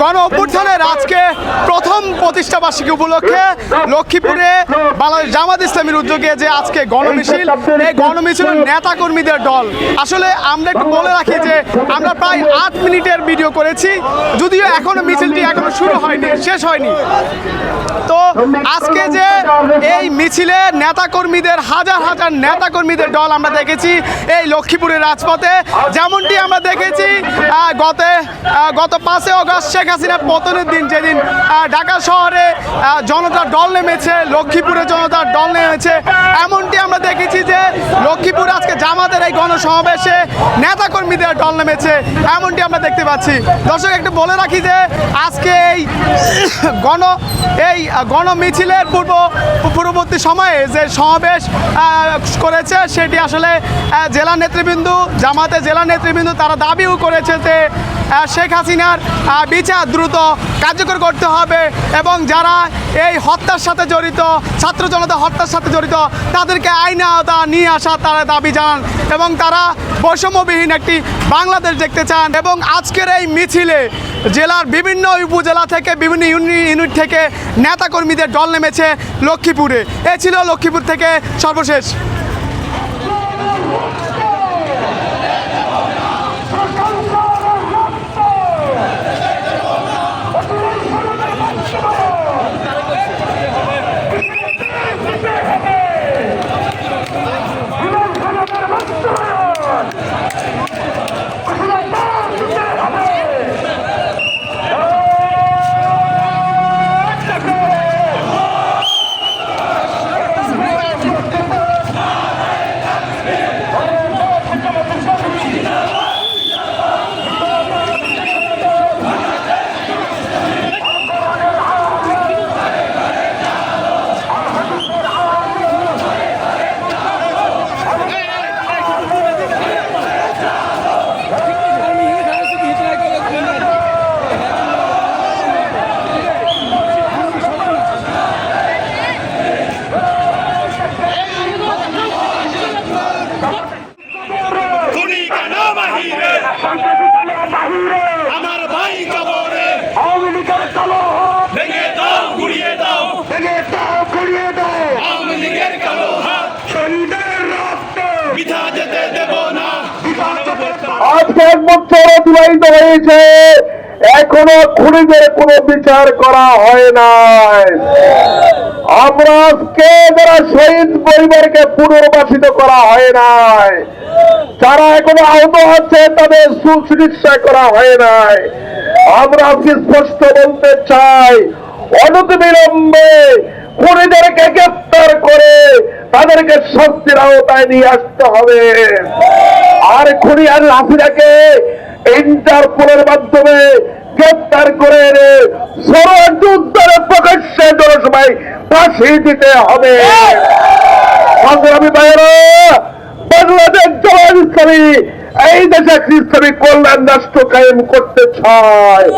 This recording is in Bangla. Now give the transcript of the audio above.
গণ অভ্যুত্থানের আজকে প্রথম প্রতিষ্ঠা বার্ষিকী উপলক্ষে লক্ষ্মীপুরে বাংলাদেশ জামাত ইসলামীর উদ্যোগে যে আজকে গণমিছিল এই গণমিছিলের নেতা কর্মীদের দল। আসলে আমরা একটু বলে রাখি যে আমরা প্রায় আট মিনিটের ভিডিও করেছি যদিও এখনও মিছিলটি এখনও শুরু হয়নি শেষ হয়নি। তো আজকে যে এই মিছিলে নেতাকর্মীদের হাজার হাজার নেতাকর্মীদের দল আমরা দেখেছি এই লক্ষ্মীপুরের রাজপথে আহ, গত গত পাঁচই অগস্ট শেখ হাসিনা পতনের দিন, যেদিন ঢাকা শহরে জনতার দল নেমেছে, লক্ষ্মীপুরে জনতার দল নেমেছে। এমনটি আমরা দেখেছি যে লক্ষ্মীপুর আজকে জামাতের এই গণসমাবেশে নেতাকর্মীদের দল নেমেছে, এমনটি আমরা দেখতে পাচ্ছি। দর্শক, একটু বলে রাখি যে আজকে এই গণ এই গণ মিছিলের পূর্ব, পূর্ববর্তী সময়ে যে সমাবেশ করেছে, সেটি আসলে জেলা নেতৃবৃন্দ, জামাতে জেলা নেতৃবৃন্দ, তারা দাবিও করেছে যে শেখ হাসিনার বিচার দ্রুত কার্যকর করতে হবে এবং যারা এই হত্যার সাথে জড়িত, ছাত্র জনতা হত্যার সাথে জড়িত, তাদেরকে আইন আওতা নিয়ে আসা তারা দাবি জানান এবং তারা বৈষম্যবিহীন একটি বাংলাদেশ দেখতে চান এবং আজকের এই মিছিলে জেলার বিভিন্ন উপজেলা থেকে, বিভিন্ন ইউনিট থেকে নেতাকর্মীদের দল নেমেছে লক্ষ্মীপুরে। এ ছিল লক্ষ্মীপুর থেকে সর্বশেষ। আজকে এক বছর অতিবাহিত হয়েছে। এখনও খুনিদের কোনো বিচার করা হয় নাই। আমরা আজকে যারা শহীদ পরিবারকে পুনর্বাসিত করা হয় নাই, যারা এখনও আহত আছে তাদের সুচিকিৎসা করা হয় নাই। আমরা আজকে স্পষ্ট বলতে চাই, অনতি বিলম্বে খুনিদেরকে গ্রেপ্তার করে তাদেরকে শাস্তির আওতায় নিয়ে আসতে হবে। আর খুনি আর লাফিরাকে ইন্টারপোলের মাধ্যমে গ্রেপ্তার করে এনে সরকার প্রকাশ্যে জনসভায় ফাঁসি দিতে হবে। সংগ্রামী ভাইয়েরা, বাংলাদেশ জওয়ান ইসলামী, এই দেশে ইসলামী কল্যাণ রাষ্ট্র কায়েম করতে চায়।